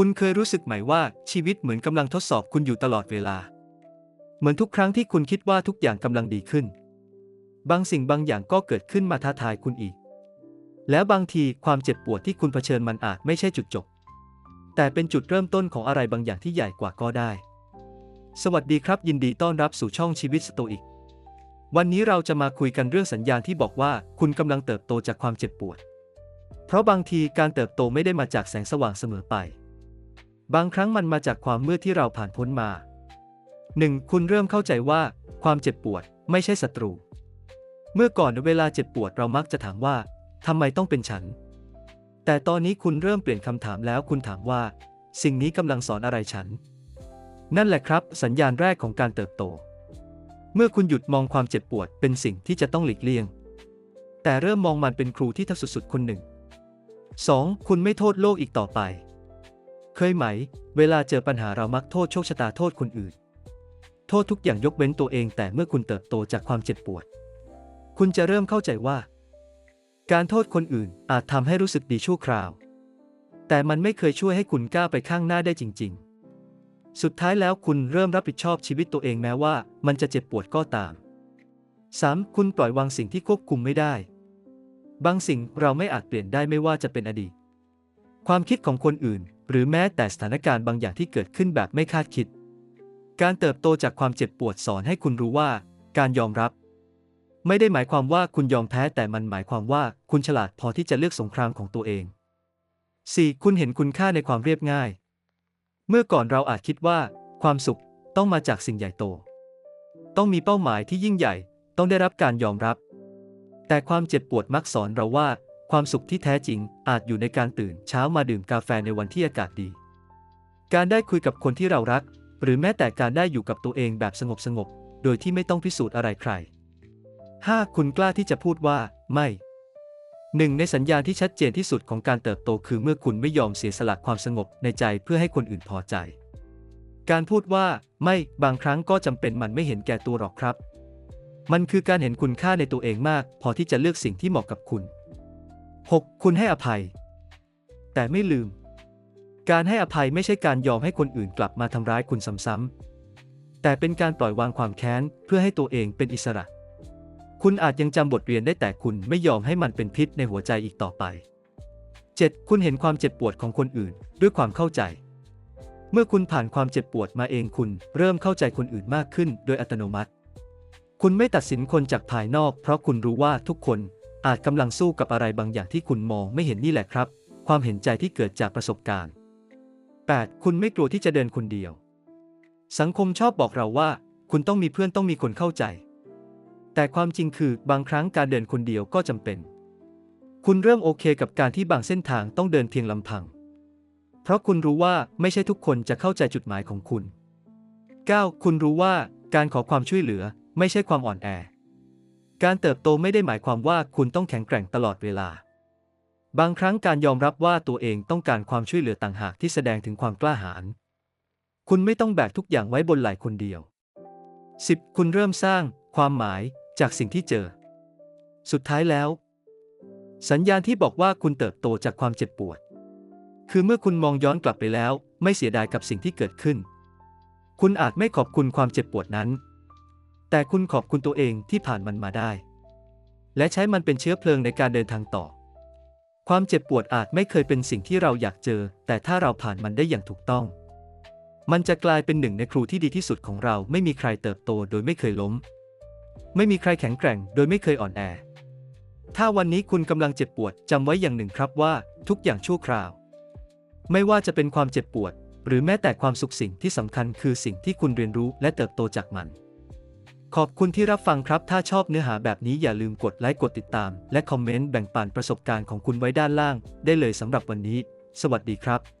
คุณเคยรู้สึกไหมว่าชีวิตเหมือนกำลังทดสอบคุณอยู่ตลอดเวลา เหมือนทุกครั้งที่คุณคิดว่าทุกอย่างกำลังดีขึ้น บางสิ่งบางอย่างก็เกิดขึ้นมาท้าทายคุณอีก แล้วบางทีความเจ็บปวดที่คุณเผชิญมันอาจไม่ใช่จุดจบ แต่เป็นจุดเริ่มต้นของอะไรบางอย่างที่ใหญ่กว่าก็ได้ สวัสดีครับ ยินดีต้อนรับสู่ช่องชีวิตสโตอิก วันนี้เราจะมาคุยกันเรื่องสัญญาณที่บอกว่าคุณกำลังเติบโตจากความเจ็บปวด เพราะบางทีการเติบโตไม่ได้มาจากแสงสว่างเสมอไป บางครั้งมันมาจากความมืดที่เราผ่านพ้นมา 1. คุณเริ่มเข้าใจว่า ความเจ็บปวดไม่ใช่ศัตรู เมื่อก่อนเวลาเจ็บปวดเรามักจะถามว่าทำไมต้องเป็นฉัน แต่ตอนนี้คุณเริ่มเปลี่ยนคำถามแล้วคุณถามว่า สิ่งนี้กำลังสอนอะไรฉัน นั่นแหละครับ สัญญาณแรกของการเติบโต เมื่อคุณหยุดมองความเจ็บปวดเป็นสิ่งที่จะต้องหลีกเลี่ยง แต่เริ่มมองมันเป็นครูที่ทักสุดๆคนหนึ่ง 2. คุณไม่โทษโลกอีกต่อไป เคยไหม เวลาเจอปัญหาเรามักโทษโชคชะตาโทษคนอื่น โทษทุกอย่างยกเว้นตัวเอง แต่เมื่อคุณเติบโตจากความเจ็บปวด คุณจะเริ่มเข้าใจว่า การโทษคนอื่นอาจทำให้รู้สึกดีชั่วคราว แต่มันไม่เคยช่วยให้คุณก้าวไปข้างหน้าได้จริง ๆ สุดท้ายแล้วคุณเริ่มรับผิดชอบชีวิตตัวเองแม้ว่า มันจะเจ็บปวดก็ตาม 3. คุณปล่อยวางสิ่งที่ควบคุมไม่ได้ บางสิ่งเราไม่อาจเปลี่ยนได้ไม่ว่าจะเป็นอดีต ความคิดของคนอื่น หรือแม้แต่สถานการณ์บางอย่างที่เกิดขึ้นแบบไม่คาดคิด การเติบโตจากความเจ็บปวดสอนให้คุณรู้ว่า การยอมรับ ไม่ได้หมายความว่าคุณยอมแพ้แต่มันหมายความว่าคุณฉลาดพอที่จะเลือกสงครามของตัวเอง 4. คุณเห็นคุณค่าในความเรียบง่าย เมื่อก่อนเราอาจคิดว่า ความสุขต้องมาจากสิ่งใหญ่โต ต้องมีเป้าหมายที่ยิ่งใหญ่ ต้องได้รับการยอมรับ แต่ความเจ็บปวดมักสอนเราว่า ความสุขที่แท้จริงอาจอยู่ในการตื่นเช้ามาดื่มกาแฟในวันที่อากาศดี การได้คุยกับคนที่เรารัก หรือแม้แต่การได้อยู่กับตัวเองแบบสงบสงบๆ โดยที่ไม่ต้องพิสูจน์อะไรใคร 5. คุณกล้าที่จะพูดว่า ไม่หนึ่งในสัญญาณที่ชัดเจนที่สุดของการเติบโตคือเมื่อคุณไม่ยอมเสียสละความสงบในใจเพื่อให้คนอื่นพอใจ การพูดว่าไม่บางครั้งก็จำเป็นมันไม่เห็นแก่ตัวหรอกครับ มันคือการเห็นคุณค่าในตัวเองมาก พอที่จะเลือกสิ่งที่เหมาะกับคุณ 6. คุณให้อภัย แต่ไม่ลืม การให้อภัยไม่ใช่การยอมให้คนอื่นกลับมาทำร้ายคุณซ้ำๆแต่เป็นการปล่อยวางความแค้นเพื่อให้ตัวเองเป็นอิสระ คุณอาจยังจำบทเรียนได้แต่คุณไม่ยอมให้มันเป็นพิษในหัวใจอีกต่อไป 7. คุณเห็นความเจ็บปวดของคนอื่นด้วยความเข้าใจ เมื่อคุณผ่านความเจ็บปวดมาเองคุณเริ่มเข้าใจคนอื่นมากขึ้นโดยอัตโนมัติ คุณไม่ตัดสินคนจากภายนอก เพราะคุณรู้ว่าทุกคน อาจกำลังสู้กับอะไรบางอย่างที่คุณมองไม่เห็นนี่แหละครับ ความเห็นใจที่เกิดจากประสบการณ์ 8. คุณไม่กลัวที่จะเดินคนเดียว สังคมชอบบอกเราว่า คุณต้องมีเพื่อนต้องมีคนเข้าใจ แต่ความจริงคือบางครั้งการเดินคนเดียวก็จำเป็น คุณเริ่มโอเคกับการที่บางเส้นทางต้องเดินเพียงลำพัง เพราะคุณรู้ว่าไม่ใช่ทุกคนจะเข้าใจจุดหมายของคุณ 9. คุณรู้ว่าการขอความช่วยเหลือไม่ใช่ความอ่อนแอ การเติบโตไม่ได้หมายความว่าคุณต้องแข็งแกร่งตลอดเวลา บางครั้งการยอมรับว่าตัวเองต้องการความช่วยเหลือต่างหากที่แสดงถึงความกล้าหาญ คุณไม่ต้องแบกทุกอย่างไว้บนไหล่คนเดียว 10. คุณเริ่มสร้างความหมายจากสิ่งที่เจอ สุดท้ายแล้ว สัญญาณที่บอกว่าคุณเติบโตจากความเจ็บปวด คือเมื่อคุณมองย้อนกลับไปแล้ว ไม่เสียดายกับสิ่งที่เกิดขึ้น คุณอาจไม่ขอบคุณความเจ็บปวดนั้น แต่คุณขอบคุณตัวเองที่ผ่านมันมาได้ และใช้มันเป็นเชื้อเพลิงในการเดินทางต่อ ความเจ็บปวดอาจไม่เคยเป็นสิ่งที่เราอยากเจอ แต่ถ้าเราผ่านมันได้อย่างถูกต้อง มันจะกลายเป็นหนึ่งในครูที่ดีที่สุดของเรา ไม่มีใครเติบโตโดยไม่เคยล้ม ไม่มีใครแข็งแกร่งโดยไม่เคยอ่อนแอ ถ้าวันนี้คุณกำลังเจ็บปวดจำไว้อย่างหนึ่งครับว่า ทุกอย่างชั่วคราว ไม่ว่าจะเป็นความเจ็บปวด หรือแม้แต่ความสุขสิ่งที่สำคัญคือสิ่งที่คุณเรียนรู้และเติบโตจากมัน ขอบคุณที่รับฟังครับ ถ้าชอบเนื้อหาแบบนี้อย่าลืมกดไลค์ กดติดตาม และคอมเมนต์แบ่งปันประสบการณ์ของคุณไว้ด้านล่าง ได้เลยสำหรับวันนี้ สวัสดีครับ